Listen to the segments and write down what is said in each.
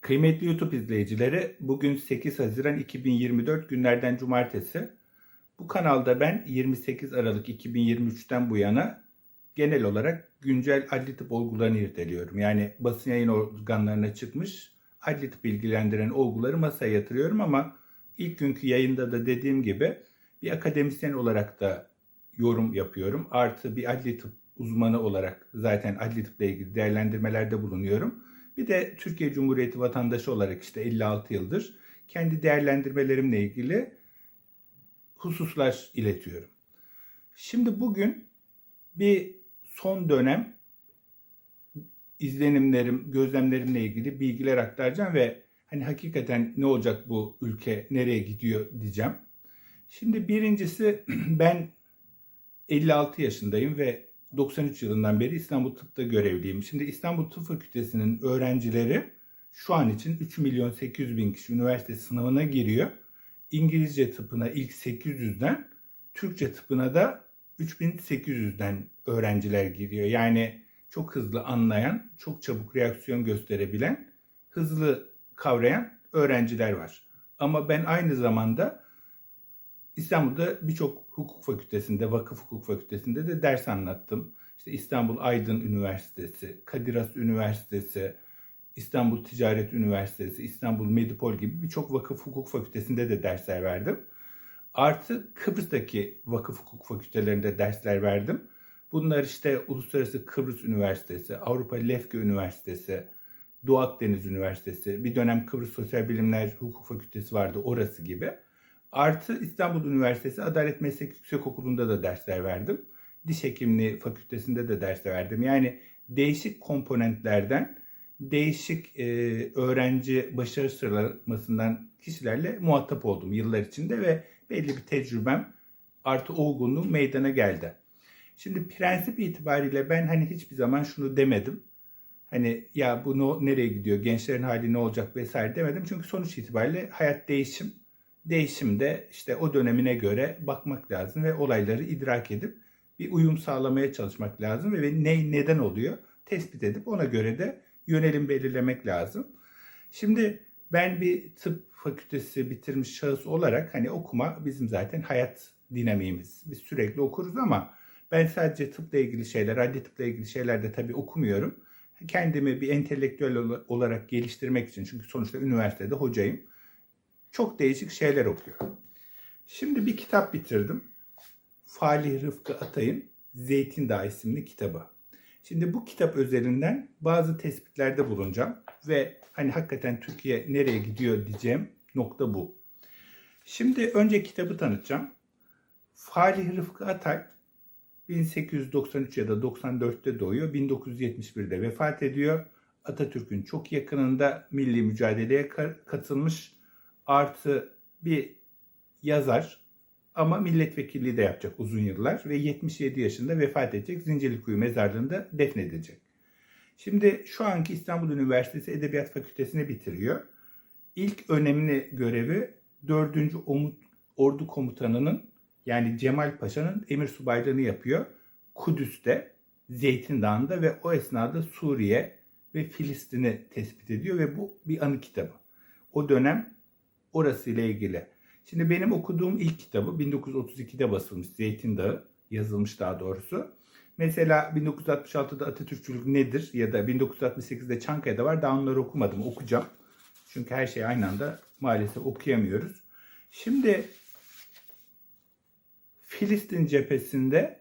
Kıymetli YouTube izleyicileri, bugün 8 Haziran 2024 günlerden cumartesi. Bu kanalda ben 28 Aralık 2023'ten bu yana genel olarak güncel adli tıp olgularını irdeliyorum. Yani basın yayın organlarına çıkmış adli tıp ilgilendiren olguları masaya yatırıyorum ama ilk günkü yayında da dediğim gibi bir akademisyen olarak da yorum yapıyorum. Artı bir adli tıp uzmanı olarak zaten adli tıpla ilgili değerlendirmelerde bulunuyorum. Bir de Türkiye Cumhuriyeti vatandaşı olarak işte 56 yıldır kendi değerlendirmelerimle ilgili hususlar iletiyorum. Şimdi bugün bir son dönem izlenimlerim, gözlemlerimle ilgili bilgiler aktaracağım ve hani hakikaten ne olacak bu ülke, nereye gidiyor diyeceğim. Şimdi birincisi ben 56 yaşındayım ve 93 yılından beri İstanbul Tıp'ta görevliyim. Şimdi İstanbul Tıp Fakültesi'nin öğrencileri şu an için 3 milyon 800 bin kişi üniversite sınavına giriyor. İngilizce tıpına ilk 800'den, Türkçe tıpına da 3800'den öğrenciler giriyor. Yani çok hızlı anlayan, çok çabuk reaksiyon gösterebilen, hızlı kavrayan öğrenciler var. Ama ben aynı zamanda İstanbul'da birçok hukuk fakültesinde, vakıf hukuk fakültesinde de ders anlattım. İşte İstanbul Aydın Üniversitesi, Kadir Has Üniversitesi, İstanbul Ticaret Üniversitesi, İstanbul Medipol gibi birçok vakıf hukuk fakültesinde de dersler verdim. Artı Kıbrıs'taki vakıf hukuk fakültelerinde dersler verdim. Bunlar işte Uluslararası Kıbrıs Üniversitesi, Avrupa Lefke Üniversitesi, Doğu Akdeniz Üniversitesi, bir dönem Kıbrıs Sosyal Bilimler Hukuk Fakültesi vardı orası gibi. Artı İstanbul Üniversitesi Adalet Meslek Yüksekokulu'nda da dersler verdim. Diş Hekimliği Fakültesinde de ders verdim. Yani değişik komponentlerden değişik e, öğrenci başarı sıralamasından kişilerle muhatap oldum yıllar içinde ve belli bir tecrübem artı olgunluğum meydana geldi. Şimdi prensip itibariyle ben hani hiçbir zaman şunu demedim. Hani ya bu no, nereye gidiyor, gençlerin hali ne olacak vesaire demedim. Çünkü sonuç itibariyle hayat değişim. Değişimde işte o dönemine göre bakmak lazım ve olayları idrak edip bir uyum sağlamaya çalışmak lazım ve ne neden oluyor tespit edip ona göre de yönelim belirlemek lazım. Şimdi ben bir tıp fakültesi bitirmiş şahıs olarak hani okuma bizim zaten hayat dinamiğimiz. Biz sürekli okuruz ama ben sadece tıpla ilgili şeyler, adli tıpla ilgili şeyler de tabii okumuyorum. Kendimi bir entelektüel olarak geliştirmek için çünkü sonuçta üniversitede hocayım. Çok değişik şeyler okuyorum. Şimdi bir kitap bitirdim. Falih Rıfkı Atay'ın Zeytin Dağı isimli kitabı. Şimdi bu kitap üzerinden bazı tespitlerde bulunacağım ve hani hakikaten Türkiye nereye gidiyor diyeceğim nokta bu. Şimdi önce kitabı tanıtacağım. Falih Rıfkı Atay 1893 ya da 94'te doğuyor. 1971'de vefat ediyor. Atatürk'ün çok yakınında milli mücadeleye katılmış. Artı bir yazar ama milletvekilliği de yapacak uzun yıllar ve 77 yaşında vefat edecek. Zincirlikuyu mezarlığında defnedilecek. Şimdi şu anki İstanbul Üniversitesi Edebiyat Fakültesini bitiriyor. İlk önemli görevi 4. Ordu Komutanı'nın yani Cemal Paşa'nın emir subaylığını yapıyor. Kudüs'te, Zeytin Dağı'nda ve o esnada Suriye ve Filistin'i tespit ediyor ve bu bir anı kitabı. O dönem orası ile ilgili. Şimdi benim okuduğum ilk kitabı 1932'de basılmış Zeytin Dağı, yazılmış daha doğrusu. Mesela 1966'da Atatürkçülük nedir ya da 1968'de Çankaya'da var. Daha onları okumadım, okuyacağım. Çünkü her şeyi aynı anda maalesef okuyamıyoruz. Şimdi Filistin cephesinde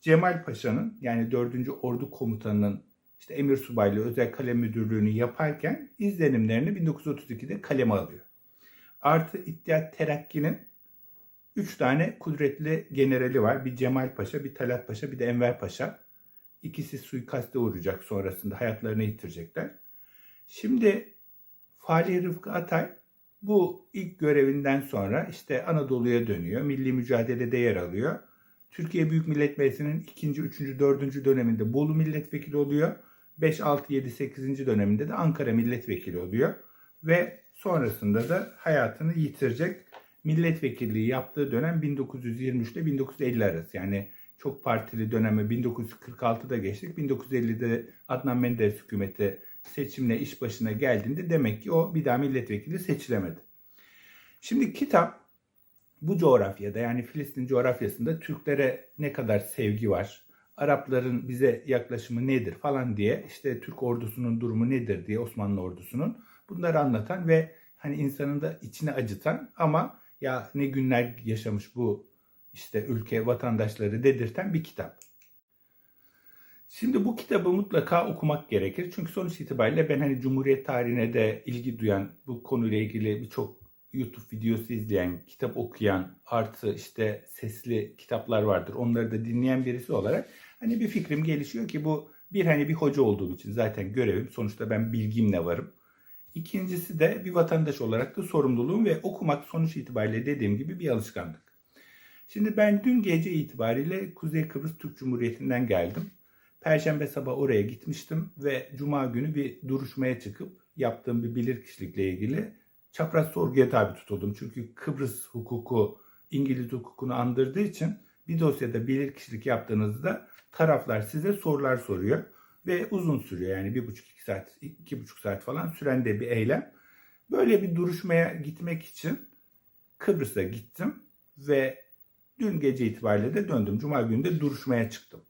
Cemal Paşa'nın yani 4. Ordu Komutanı'nın işte emir subaylığı özel kalem müdürlüğünü yaparken izlenimlerini 1932'de kaleme alıyor. Artı İttihat Terakki'nin 3 tane kudretli generali var. Bir Cemal Paşa, bir Talat Paşa, bir de Enver Paşa. İkisi suikaste uğrayacak sonrasında hayatlarını yitirecekler. Şimdi Falih Rıfkı Atay bu ilk görevinden sonra işte Anadolu'ya dönüyor. Milli mücadelede yer alıyor. Türkiye Büyük Millet Meclisi'nin 2. 3. 4. döneminde Bolu milletvekili oluyor. 5, 6, 7, 8. döneminde de Ankara milletvekili oluyor. Ve sonrasında da hayatını yitirecek. Milletvekilliği yaptığı dönem 1923 ile 1950 arası. Yani çok partili dönemi 1946'da geçtik. 1950'de Adnan Menderes hükümeti seçimle iş başına geldiğinde demek ki o bir daha milletvekili seçilemedi. Şimdi kitap bu coğrafyada yani Filistin coğrafyasında Türklere ne kadar sevgi var, Arapların bize yaklaşımı nedir falan diye işte Türk ordusunun durumu nedir diye Osmanlı ordusunun bunları anlatan ve hani insanın da içine acıtan ama ya ne günler yaşamış bu işte ülke vatandaşları dedirten bir kitap. Şimdi bu kitabı mutlaka okumak gerekir. Çünkü sonuç itibariyle ben hani Cumhuriyet tarihine de ilgi duyan, bu konuyla ilgili birçok YouTube videosu izleyen, kitap okuyan, artı işte sesli kitaplar vardır. Onları da dinleyen birisi olarak hani bir fikrim gelişiyor ki bu bir hani bir hoca olduğum için zaten görevim. Sonuçta ben bilgimle varım. İkincisi de bir vatandaş olarak da sorumluluğum ve okumak sonuç itibariyle dediğim gibi bir alışkanlık. Şimdi ben dün gece itibariyle Kuzey Kıbrıs Türk Cumhuriyeti'nden geldim. Perşembe sabah oraya gitmiştim ve Cuma günü bir duruşmaya çıkıp yaptığım bir bilirkişilikle ilgili çapraz sorguya tabi tutuldum. Çünkü Kıbrıs hukuku İngiliz hukukunu andırdığı için bir dosyada bilirkişilik yaptığınızda taraflar size sorular soruyor ve uzun sürüyor. Yani bir buçuk iki saat, iki buçuk saat falan süren de bir eylem. Böyle bir duruşmaya gitmek için Kıbrıs'a gittim ve dün gece itibariyle de döndüm. Cuma günü de duruşmaya çıktım.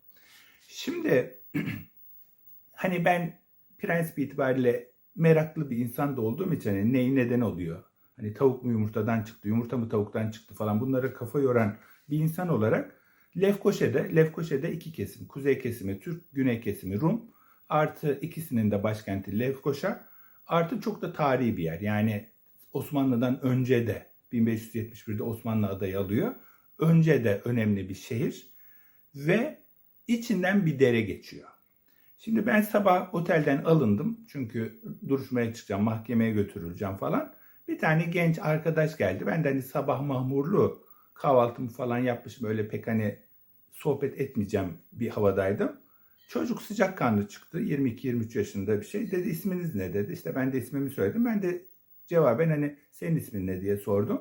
Şimdi hani ben prensip itibariyle meraklı bir insan da olduğum için hani neyi neden oluyor? Hani tavuk mu yumurtadan çıktı, yumurta mı tavuktan çıktı falan bunlara kafa yoran bir insan olarak Lefkoşe'de, Lefkoşe'de iki kesim. Kuzey kesimi Türk, güney kesimi Rum. Artı ikisinin de başkenti Lefkoşa. Artı çok da tarihi bir yer. Yani Osmanlı'dan önce de 1571'de Osmanlı adayı alıyor. Önce de önemli bir şehir. Ve içinden bir dere geçiyor. Şimdi ben sabah otelden alındım. Çünkü duruşmaya çıkacağım, mahkemeye götürüleceğim falan. Bir tane genç arkadaş geldi. Ben de hani sabah mahmurlu kahvaltımı falan yapmışım. Öyle pek hani sohbet etmeyeceğim bir havadaydım. Çocuk sıcakkanlı çıktı. 22-23 yaşında bir şey. Dedi isminiz ne dedi. İşte ben de ismimi söyledim. Ben de cevaben hani senin ismin ne diye sordum.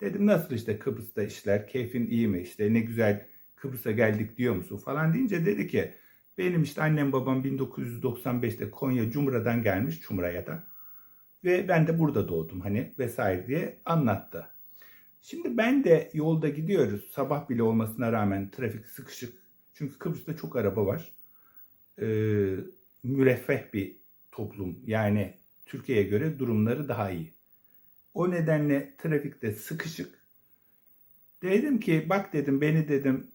Dedim nasıl işte Kıbrıs'ta işler, keyfin iyi mi işte ne güzel Kıbrıs'a geldik diyor musun falan deyince dedi ki benim işte annem babam 1995'te Konya Cumra'dan gelmiş Çumra'ya da. Ve ben de burada doğdum hani vesaire diye anlattı. Şimdi ben de yolda gidiyoruz. Sabah bile olmasına rağmen trafik sıkışık. Çünkü Kıbrıs'ta çok araba var. Ee, müreffeh bir toplum. Yani Türkiye'ye göre durumları daha iyi. O nedenle trafikte sıkışık. Dedim ki bak dedim beni dedim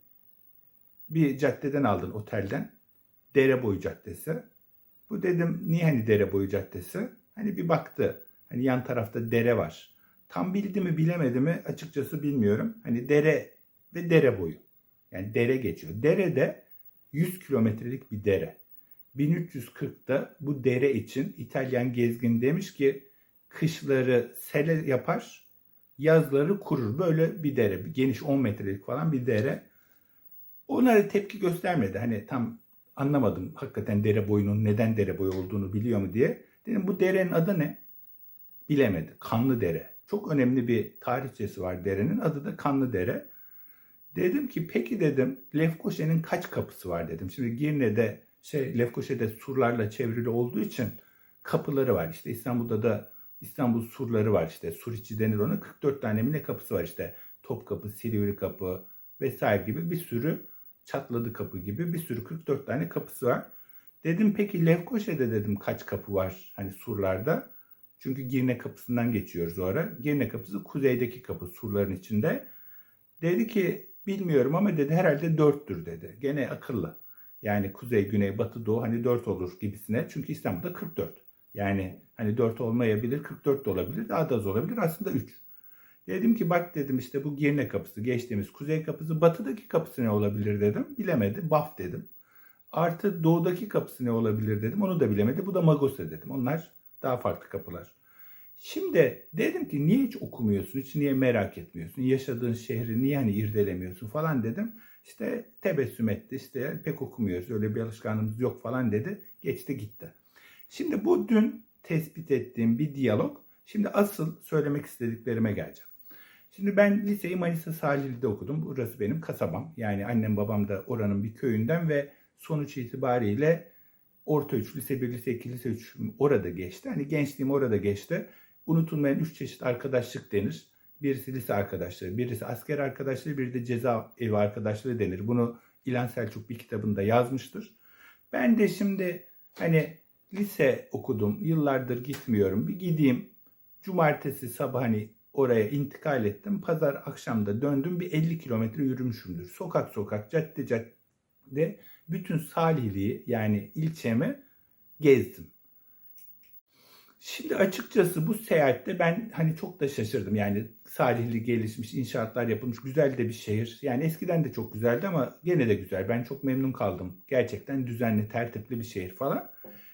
bir caddeden aldın otelden. Dere boyu caddesi. Bu dedim niye hani dere boyu caddesi? Hani bir baktı. Hani yan tarafta dere var. Tam bildi mi bilemedi mi açıkçası bilmiyorum. Hani dere ve dere boyu. Yani dere geçiyor. Dere de 100 kilometrelik bir dere. 1340'da bu dere için İtalyan gezgin demiş ki kışları sele yapar, yazları kurur. Böyle bir dere, geniş 10 metrelik falan bir dere. Onlara tepki göstermedi. Hani tam anlamadım hakikaten dere boyunun neden dere boyu olduğunu biliyor mu diye. Dedim bu derenin adı ne? Bilemedi. Kanlı Dere. Çok önemli bir tarihçesi var derenin. Adı da Kanlı Dere. Dedim ki peki dedim Lefkoşe'nin kaç kapısı var dedim. Şimdi Girne'de şey Lefkoşe'de surlarla çevrili olduğu için kapıları var. İşte İstanbul'da da İstanbul surları var işte. Sur içi denir ona. 44 tane mi ne kapısı var işte. Topkapı, Silivri kapı vesaire gibi bir sürü çatladı kapı gibi bir sürü 44 tane kapısı var. Dedim peki Lefkoşe'de dedim kaç kapı var hani surlarda. Çünkü Girne kapısından geçiyoruz o ara. Girne kapısı kuzeydeki kapı surların içinde. Dedi ki bilmiyorum ama dedi herhalde dörttür dedi. Gene akıllı. Yani kuzey, güney, batı, doğu hani dört olur gibisine. Çünkü İstanbul'da 44. Yani hani 4 olmayabilir, 44 de olabilir, daha da az olabilir. Aslında 3. Dedim ki bak dedim işte bu Girne kapısı, geçtiğimiz kuzey kapısı, batıdaki kapısı ne olabilir dedim. Bilemedi. Baf dedim. Artı doğudaki kapısı ne olabilir dedim. Onu da bilemedi. Bu da Magose dedim. Onlar daha farklı kapılar. Şimdi dedim ki niye hiç okumuyorsun, hiç niye merak etmiyorsun, yaşadığın şehri niye hani irdelemiyorsun falan dedim. İşte tebessüm etti, işte pek okumuyoruz, öyle bir alışkanlığımız yok falan dedi. Geçti gitti. Şimdi bu dün tespit ettiğim bir diyalog. Şimdi asıl söylemek istediklerime geleceğim. Şimdi ben liseyi Manisa Salihli'de okudum. Burası benim kasabam. Yani annem babam da oranın bir köyünden ve sonuç itibariyle orta 3, lise 1, lise 2, lise 3 orada geçti. Hani gençliğim orada geçti. Unutulmayan üç çeşit arkadaşlık denir. Birisi lise arkadaşları, birisi asker arkadaşları, biri de ceza evi arkadaşları denir. Bunu İlhan Selçuk bir kitabında yazmıştır. Ben de şimdi hani lise okudum, yıllardır gitmiyorum. Bir gideyim. Cumartesi sabah hani oraya intikal ettim. Pazar akşamda döndüm. Bir 50 kilometre yürümüşümdür. Sokak sokak, cadde cadde bütün Salihli'yi yani ilçemi gezdim. Şimdi açıkçası bu seyahatte ben hani çok da şaşırdım. Yani Salihli gelişmiş, inşaatlar yapılmış, güzel de bir şehir. Yani eskiden de çok güzeldi ama gene de güzel. Ben çok memnun kaldım. Gerçekten düzenli, tertipli bir şehir falan.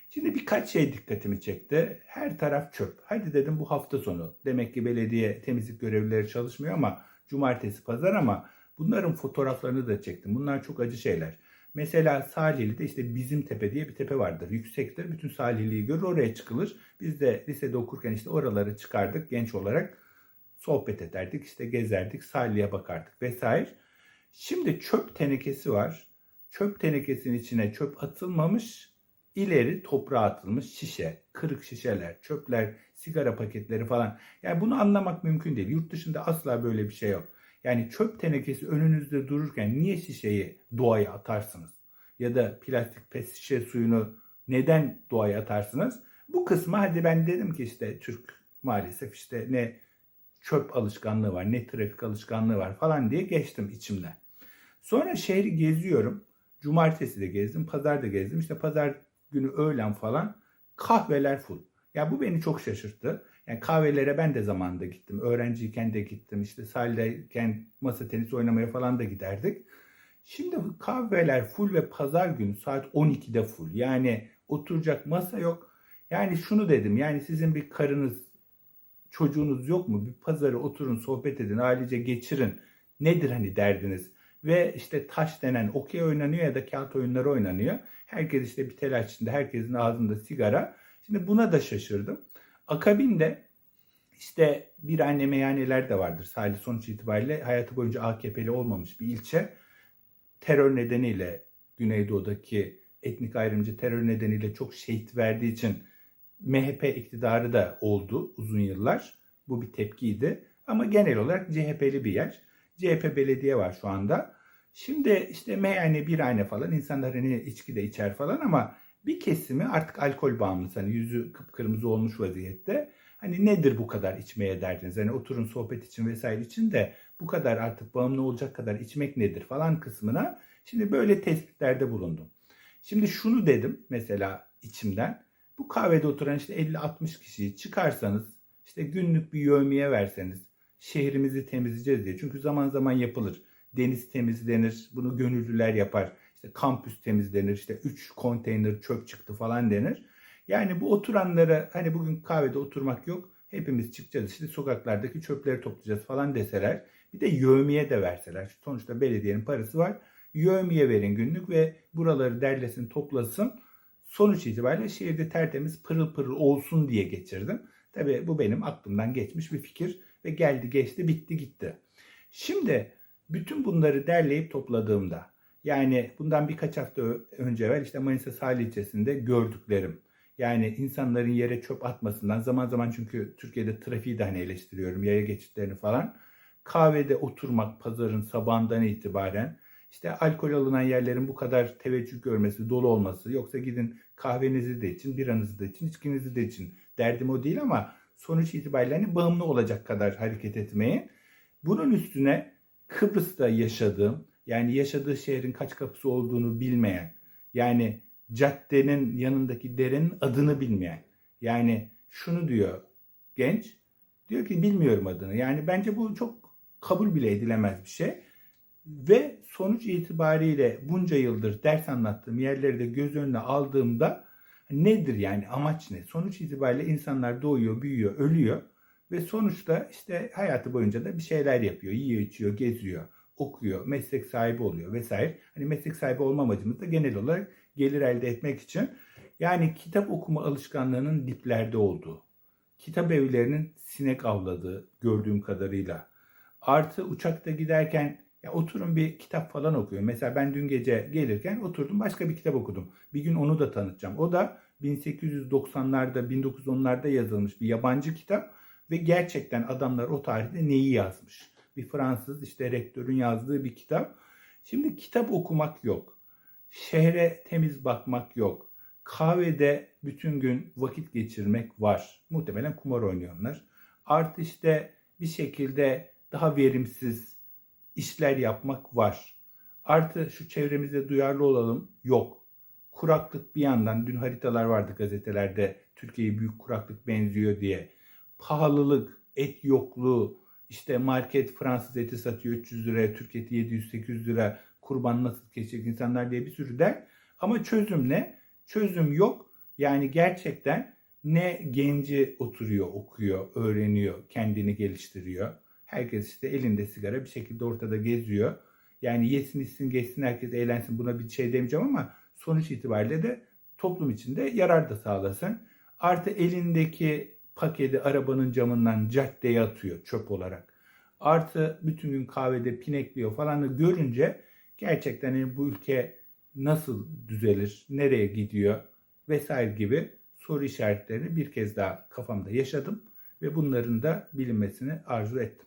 Şimdi birkaç şey dikkatimi çekti. Her taraf çöp. Hadi dedim bu hafta sonu. Demek ki belediye temizlik görevlileri çalışmıyor ama cumartesi pazar ama bunların fotoğraflarını da çektim. Bunlar çok acı şeyler. Mesela Salihli'de işte Bizim Tepe diye bir tepe vardır. Yüksektir. Bütün Salihli'yi görür oraya çıkılır. Biz de lisede okurken işte oraları çıkardık genç olarak. Sohbet ederdik işte gezerdik Salihli'ye bakardık vesaire. Şimdi çöp tenekesi var. Çöp tenekesinin içine çöp atılmamış ileri toprağa atılmış şişe, kırık şişeler, çöpler, sigara paketleri falan. Yani bunu anlamak mümkün değil. Yurt dışında asla böyle bir şey yok. Yani çöp tenekesi önünüzde dururken niye şişeyi doğaya atarsınız? Ya da plastik pet şişe suyunu neden doğaya atarsınız? Bu kısmı hadi ben dedim ki işte Türk maalesef işte ne çöp alışkanlığı var ne trafik alışkanlığı var falan diye geçtim içimden. Sonra şehri geziyorum. Cumartesi de gezdim, pazar da gezdim. İşte pazar günü öğlen falan kahveler full. Ya bu beni çok şaşırttı. Yani kahvelere ben de zamanında gittim. Öğrenciyken de gittim. İşte sahildeyken masa tenisi oynamaya falan da giderdik. Şimdi kahveler full ve pazar günü saat 12'de full. Yani oturacak masa yok. Yani şunu dedim. Yani sizin bir karınız, çocuğunuz yok mu? Bir pazarı oturun, sohbet edin, ailece geçirin. Nedir hani derdiniz? Ve işte taş denen okey oynanıyor ya da kağıt oyunları oynanıyor. Herkes işte bir telaş içinde, herkesin ağzında sigara. Şimdi buna da şaşırdım. Akabinde işte bir anne meyhaneler de vardır. Salih sonuç itibariyle hayatı boyunca AKP'li olmamış bir ilçe. Terör nedeniyle Güneydoğu'daki etnik ayrımcı terör nedeniyle çok şehit verdiği için MHP iktidarı da oldu uzun yıllar. Bu bir tepkiydi. Ama genel olarak CHP'li bir yer. CHP belediye var şu anda. Şimdi işte meyhane, birhane falan insanlar hani içki de içer falan ama bir kesimi artık alkol bağımlısı. Hani yüzü kıpkırmızı olmuş vaziyette. Hani nedir bu kadar içmeye derdiniz? Hani oturun sohbet için vesaire için de bu kadar artık bağımlı olacak kadar içmek nedir falan kısmına. Şimdi böyle tespitlerde bulundum. Şimdi şunu dedim mesela içimden. Bu kahvede oturan işte 50-60 kişiyi çıkarsanız işte günlük bir yövmiye verseniz şehrimizi temizleyeceğiz diye. Çünkü zaman zaman yapılır. Deniz temizlenir. Bunu gönüllüler yapar. İşte kampüs temizlenir. İşte 3 konteyner çöp çıktı falan denir. Yani bu oturanlara hani bugün kahvede oturmak yok. Hepimiz çıkacağız işte sokaklardaki çöpleri toplayacağız falan deseler. Bir de yövmiye de verseler. Sonuçta belediyenin parası var. Yövmiye verin günlük ve buraları derlesin toplasın. Sonuç itibariyle şehirde tertemiz pırıl pırıl olsun diye geçirdim. Tabii bu benim aklımdan geçmiş bir fikir ve geldi geçti bitti gitti. Şimdi bütün bunları derleyip topladığımda yani bundan birkaç hafta önce evvel işte Manisa Sahil ilçesinde gördüklerim. Yani insanların yere çöp atmasından zaman zaman çünkü Türkiye'de trafiği de hani eleştiriyorum yaya geçitlerini falan. Kahvede oturmak pazarın sabahından itibaren işte alkol alınan yerlerin bu kadar teveccüh görmesi, dolu olması yoksa gidin kahvenizi de için, biranızı da için, içkinizi de için. Derdim o değil ama sonuç itibariyle hani bağımlı olacak kadar hareket etmeyi. Bunun üstüne Kıbrıs'ta yaşadığım, yani yaşadığı şehrin kaç kapısı olduğunu bilmeyen, yani caddenin yanındaki derenin adını bilmeyen. Yani şunu diyor genç, diyor ki bilmiyorum adını. Yani bence bu çok kabul bile edilemez bir şey. Ve sonuç itibariyle bunca yıldır ders anlattığım yerleri de göz önüne aldığımda nedir yani amaç ne? Sonuç itibariyle insanlar doğuyor, büyüyor, ölüyor ve sonuçta işte hayatı boyunca da bir şeyler yapıyor. Yiyor, içiyor, geziyor, okuyor, meslek sahibi oluyor vesaire. Hani meslek sahibi olma amacımız da genel olarak gelir elde etmek için. Yani kitap okuma alışkanlığının diplerde olduğu, kitap evlerinin sinek avladığı gördüğüm kadarıyla. Artı uçakta giderken Ya oturun bir kitap falan okuyun. Mesela ben dün gece gelirken oturdum başka bir kitap okudum. Bir gün onu da tanıtacağım. O da 1890'larda 1910'larda yazılmış bir yabancı kitap ve gerçekten adamlar o tarihte neyi yazmış. Bir Fransız işte rektörün yazdığı bir kitap. Şimdi kitap okumak yok. Şehre temiz bakmak yok. Kahvede bütün gün vakit geçirmek var. Muhtemelen kumar oynuyorlar. Artı işte bir şekilde daha verimsiz işler yapmak var. Artı şu çevremizde duyarlı olalım yok. Kuraklık bir yandan dün haritalar vardı gazetelerde Türkiye'ye büyük kuraklık benziyor diye. Pahalılık, et yokluğu, işte market Fransız eti satıyor 300 liraya, Türk eti 700-800 lira, kurban nasıl kesecek insanlar diye bir sürü der. Ama çözüm ne? Çözüm yok. Yani gerçekten ne genci oturuyor, okuyor, öğreniyor, kendini geliştiriyor. Herkes işte elinde sigara bir şekilde ortada geziyor. Yani yesin içsin geçsin herkes eğlensin buna bir şey demeyeceğim ama sonuç itibariyle de toplum içinde yarar da sağlasın. Artı elindeki paketi arabanın camından caddeye atıyor çöp olarak. Artı bütün gün kahvede pinekliyor falan da görünce gerçekten hani bu ülke nasıl düzelir, nereye gidiyor vesaire gibi soru işaretlerini bir kez daha kafamda yaşadım ve bunların da bilinmesini arzu ettim.